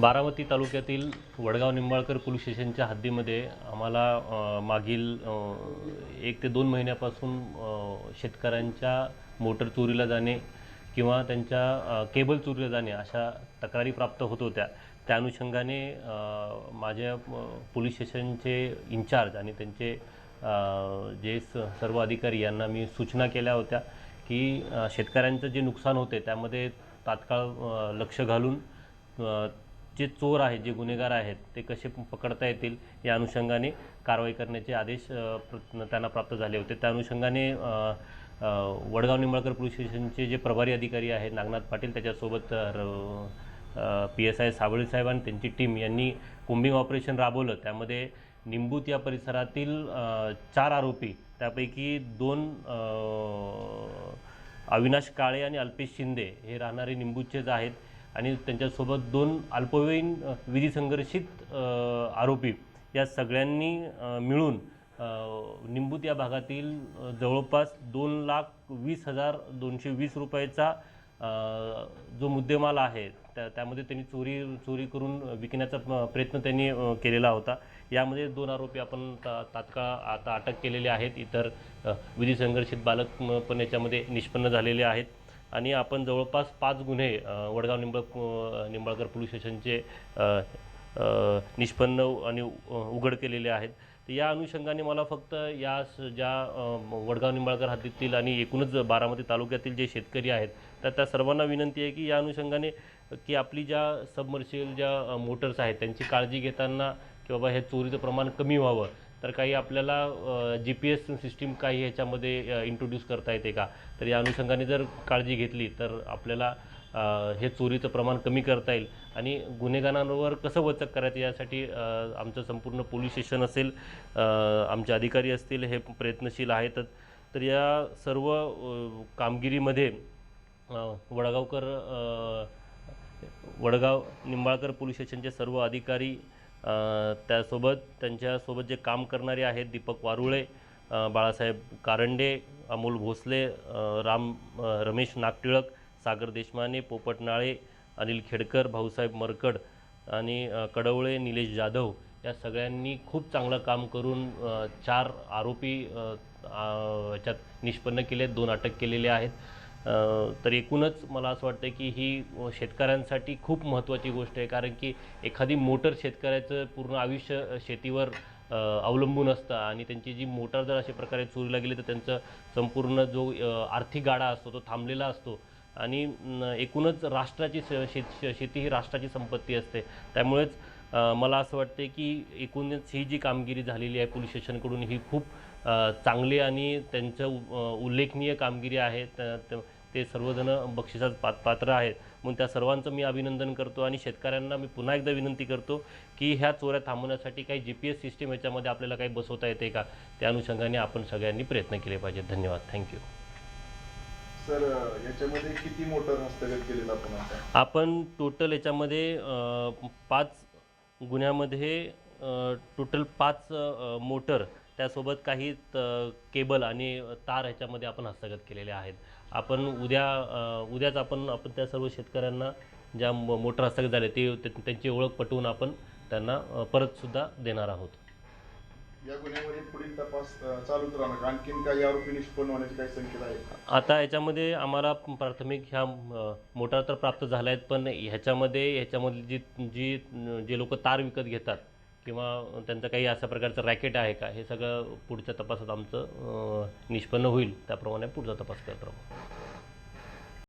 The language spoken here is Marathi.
बारामती तालुक्यातील वडगाव निंबाळकर पोलीस स्टेशनच्या हद्दीमध्ये आम्हाला मागील एक ते दोन महिन्यापासून शेतकऱ्यांच्या मोटर चोरीला जाणे किंवा त्यांच्या केबल चोरीला जाणे अशा तक्रारी प्राप्त होत होत्या. त्या अनुषंगाने माझ्या पोलीस स्टेशनचे इन्चार्ज आणि त्यांचे जे स सर्व अधिकारी यांना मी सूचना केल्या होत्या की शेतकऱ्यांचं जे नुकसान होते त्यामध्ये तात्काळ लक्ष घालून जे चोर आहेत जे गुन्हेगार आहेत ते कसे पकडता येतील या अनुषंगाने कारवाई करण्याचे आदेश प्र- त्यांना प्राप्त झाले होते. त्या अनुषंगाने वडगाव निंबाळकर पोलीस स्टेशनचे जे प्रभारी अधिकारी आहेत नागनाथ पाटील त्याच्यासोबत पी एस आय साबळे साहेब आणि त्यांची टीम यांनी कुंबिंग ऑपरेशन राबवलं. त्यामध्ये निंबूत या परिसरातील चार आरोपी त्यापैकी दोन अविनाश काळे आणि अल्पेश शिंदे हे राहणारे निंबूचेच आहेत. आणि त्यांच्यासोबत दोन अल्पवयीन विधी संघर्षित आरोपी या सगळ्यांनी मिळून निंबूत या भागातील जवळपास दोन लाख वीस हजार दोनशे वीस रुपयाचा जो मुद्देमाल आहे त्या त्यामध्ये त्यांनी चोरी चोरी करून विकण्याचा प्रयत्न त्यांनी केलेला होता. यामध्ये दोन आरोपी आपण ता तात्काळ आता अटक केलेले आहेत. इतर विधी संघर्षित बालक पण याच्यामध्ये निष्पन्न झालेले आहेत. आणि आपण जवळपास पाच गुन्हे वडगाव निंबळ निंबाळकर पोलीस स्टेशनचे निष्पन्न आणि उ- उघड केलेले आहेत. तर या अनुषंगाने मला फक्त या स- ज्या वडगाव निंबाळकर हद्दीतील आणि एकूणच बारामती तालुक्यातील जे शेतकरी आहेत तर त्या सर्वांना विनंती आहे की या अनुषंगाने की आपली ज्या सबमर्शियल ज्या मोटर्स आहेत त्यांची काळजी घेताना की बाबा हे चोरीचं प्रमाण कमी व्हावं. तर काही आपल्याला जी पी एस सिस्टीम काही ह्याच्यामध्ये इंट्रोड्यूस करता येते का? तर या अनुषंगाने जर काळजी घेतली तर आपल्याला हे चोरीचं प्रमाण कमी करता येईल. आणि गुन्हेगारांवर कसं वचक करायचं यासाठी आमचं संपूर्ण पोलीस स्टेशन असेल आमचे अधिकारी असतील हे प्रयत्नशील आहेतच तर या सर्व कामगिरीमध्ये वडगावकर वडगाव निंबाळकर पोलीस स्टेशनचे सर्व अधिकारी त्यासोबत त्यांच्यासोबत जे काम करणारे आहेत दीपक वारुळे बाळासाहेब कारंडे अमोल भोसले राम रमेश नागटिळक सागर देशमाने पोपटनाळे अनिल खेडकर भाऊसाहेब मरकड आणि कडवळे निलेश जाधव या सगळ्यांनी खूप चांगलं काम करून चार आरोपी याच्यात निष्पन्न केले दोन अटक केलेले आहेत. तर एकूणच मला असं वाटतं की ही शेतकऱ्यांसाठी खूप महत्त्वाची गोष्ट आहे. कारण की एखादी मोटर शेतकऱ्याचं पूर्ण आयुष्य शेतीवर अवलंबून असतं आणि त्यांची जी मोटर जर अशा प्रकारे चोरीला गेली तर त्यांचं संपूर्ण जो आर्थिक गाडा असतो तो थांबलेला असतो. आणि एकूणच राष्ट्राची श- शेत श- शेती ही राष्ट्राची संपत्ती असते. त्यामुळेच मला असं वाटते की एकूणच ही जी कामगिरी झालेली आहे पोलीस स्टेशनकडून ही खूप चांगली आणि त्यांचं उल्लेखनीय कामगिरी आहे. त- सर्वजण बक्षिसात पात पात्र आहेत. म्हणून त्या सर्वांचं मी अभिनंदन करतो आणि शेतकऱ्यांना मी पुन्हा एकदा विनंती करतो की ह्या चोऱ्या थांबवण्यासाठी काही जी पी एस सिस्टीम याच्यामध्ये आपल्याला काही बसवता येते का? त्या अनुषंगाने आपण सगळ्यांनी प्रयत्न केले पाहिजेत. धन्यवाद. थँक्यू सर याच्यामध्ये किती मोटर हस्तगत केलेत आपण आपण टोटल याच्यामध्ये पाच गुन्ह्यामध्ये टोटल पाच मोटर त्यासोबत काही त- केबल आणि तार ह्याच्यामध्ये आपण हस्तगत केलेले आहेत. आपण उद्या उद्याच आपण आपण त्या सर्व शेतकऱ्यांना ज्या मो- मोटर हस्तगत झाले ते त्यांची ओळख पटवून आपण त्यांना परतसुद्धा देणार आहोत. या पुढील तपास चालूच राहणार. आणखीन काही आरोपी निष्पन्न काही संकेत आहे आता याच्यामध्ये आम्हाला प्राथमिक ह्या मोटार तर प्राप्त झाल्या आहेत पण ह्याच्यामध्ये ह्याच्यामधली जी जी जे लोक तार विकत घेतात किंवा त्यांचं काही अशा प्रकारचं रॅकेट आहे का हे सगळं पुढच्या तपासात आमचं निष्पन्न होईल. त्याप्रमाणे पुढचा तपास करत राहू